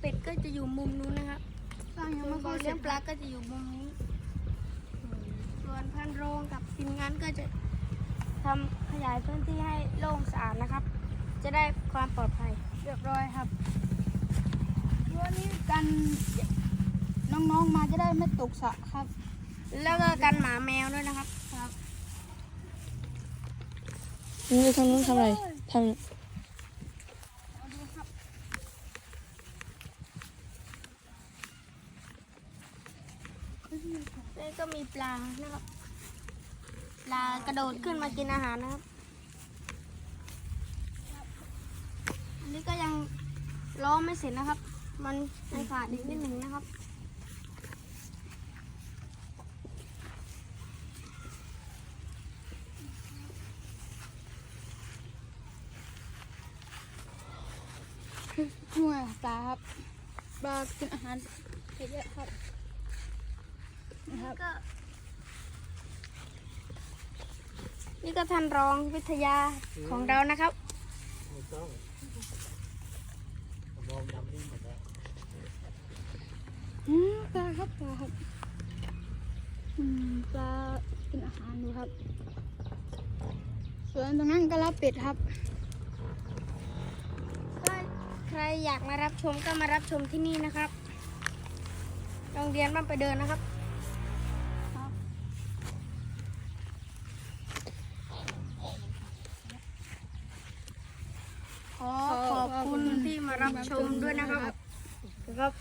เป็ดก็จะอยู่มุมนู้นนะครับสร้างยังส่วไม่นค่บ่ออยเสร็เลี้ยจงปลาก็จะอยู่มุมนี้ ส่วนพันโรงกับทีมงานก็จะทำขยายพื้นที่ให้โล่งสะอาดนะครับ จะได้ความปลอดภัยเรียบร้อยครับวันนี้กันน้องๆมาจะได้ไม่ตกสระครับ แล้วก็กันหมาแมวด้วยนะครับครับนี่ทางนู้นทำอะไรทาง เอาดูครับ นี่ก็มีปลานะครับ ปลากระโดดขึ้นมากินอาหารนะครับ อันนี้ก็ยังล้อไม่เสร็จนะครับ มันยังขาดอีกนิดหนึ่งนะครับหน่วยปลาครับปลากินอาหารเยอะๆครับ นะครับก็นี่ก็ท่านรองวิทยาของเรานะครับอืมปลาครับปลาครับอืมปลากินอาหารดูครับ ส่วนตรงนั้นก็รับเป็ดครับก็ใครอยากมารับชมก็มารับชมที่นี่นะครับโรงเรียนบ้านไปเดินนะครับ ขอขอบคุณที่มารับชมด้วยนะครับครับ